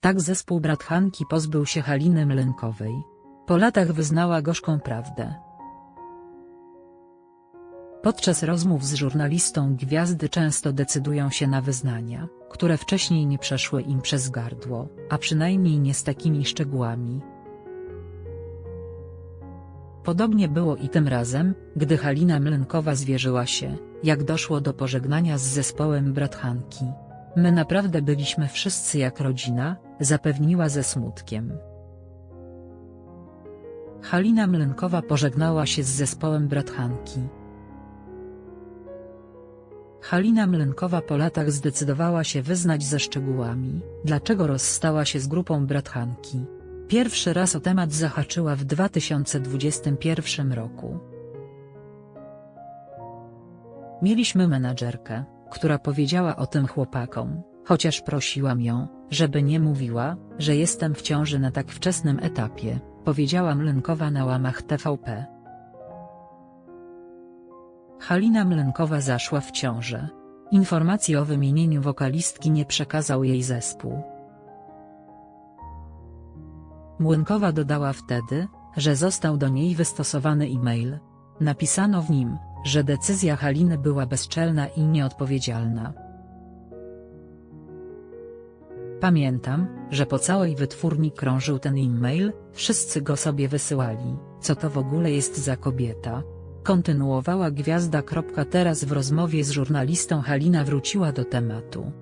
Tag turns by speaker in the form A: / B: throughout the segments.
A: Tak zespół Brathanki pozbył się Haliny Mlynkowej. Po latach wyznała gorzką prawdę. Podczas rozmów z żurnalistą gwiazdy często decydują się na wyznania, które wcześniej nie przeszły im przez gardło, a przynajmniej nie z takimi szczegółami. Podobnie było i tym razem, gdy Halina Mlynkowa zwierzyła się, jak doszło do pożegnania z zespołem Brathanki. My naprawdę byliśmy wszyscy jak rodzina, zapewniła ze smutkiem. Halina Mlynkowa pożegnała się z zespołem Brathanki. Halina Mlynkowa po latach zdecydowała się wyznać ze szczegółami, dlaczego rozstała się z grupą Brathanki. Pierwszy raz o temat zahaczyła w 2021 roku. Mieliśmy menadżerkę, która powiedziała o tym chłopakom, chociaż prosiłam ją, żeby nie mówiła, że jestem w ciąży na tak wczesnym etapie, powiedziała Mlynkowa na łamach TVP. Halina Mlynkowa zaszła w ciążę. Informacji o wymienieniu wokalistki nie przekazał jej zespół. Młynkowa dodała wtedy, że został do niej wystosowany e-mail. Napisano w nim, że decyzja Haliny była bezczelna i nieodpowiedzialna. Pamiętam, że po całej wytwórni krążył ten e-mail, wszyscy go sobie wysyłali, co to w ogóle jest za kobieta. Kontynuowała gwiazda. Teraz w rozmowie z żurnalistą Halina wróciła do tematu.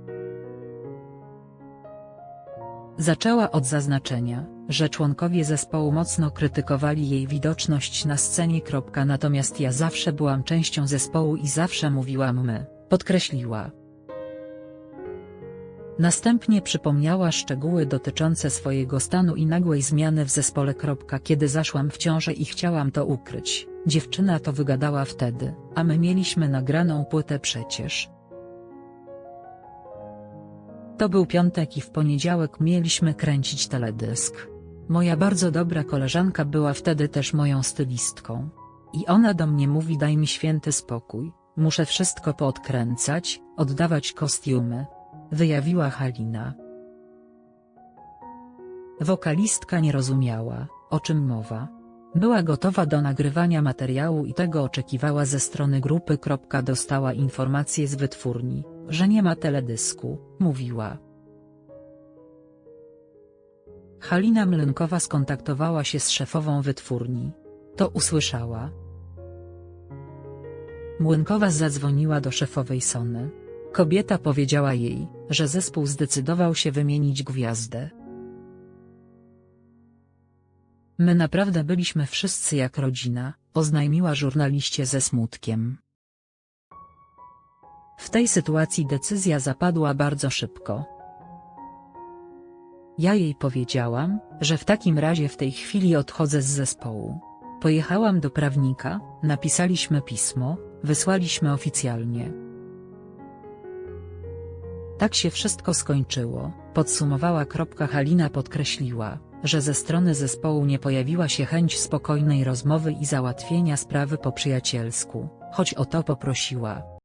A: Zaczęła od zaznaczenia, że członkowie zespołu mocno krytykowali jej widoczność na scenie. Natomiast ja zawsze byłam częścią zespołu i zawsze mówiłam my, podkreśliła. Następnie przypomniała szczegóły dotyczące swojego stanu i nagłej zmiany w zespole. Kiedy zaszłam w ciążę i chciałam to ukryć, dziewczyna to wygadała wtedy, a my mieliśmy nagraną płytę przecież. To był piątek i w poniedziałek mieliśmy kręcić teledysk. Moja bardzo dobra koleżanka była wtedy też moją stylistką. I ona do mnie mówi daj mi święty spokój, muszę wszystko poodkręcać, oddawać kostiumy. Wyjawiła Halina. Wokalistka nie rozumiała, o czym mowa. Była gotowa do nagrywania materiału i tego oczekiwała ze strony grupy. Dostała informację z wytwórni, że nie ma teledysku, mówiła. Halina Mlynkowa skontaktowała się z szefową wytwórni. To usłyszała. Młynkowa zadzwoniła do szefowej Sony. Kobieta powiedziała jej, że zespół zdecydował się wymienić gwiazdę. My naprawdę byliśmy wszyscy jak rodzina, oznajmiła żurnaliście ze smutkiem. W tej sytuacji decyzja zapadła bardzo szybko. Ja jej powiedziałam, że w takim razie w tej chwili odchodzę z zespołu. Pojechałam do prawnika, napisaliśmy pismo, wysłaliśmy oficjalnie. Tak się wszystko skończyło, podsumowała. Halina podkreśliła, że ze strony zespołu nie pojawiła się chęć spokojnej rozmowy i załatwienia sprawy po przyjacielsku, choć o to poprosiła.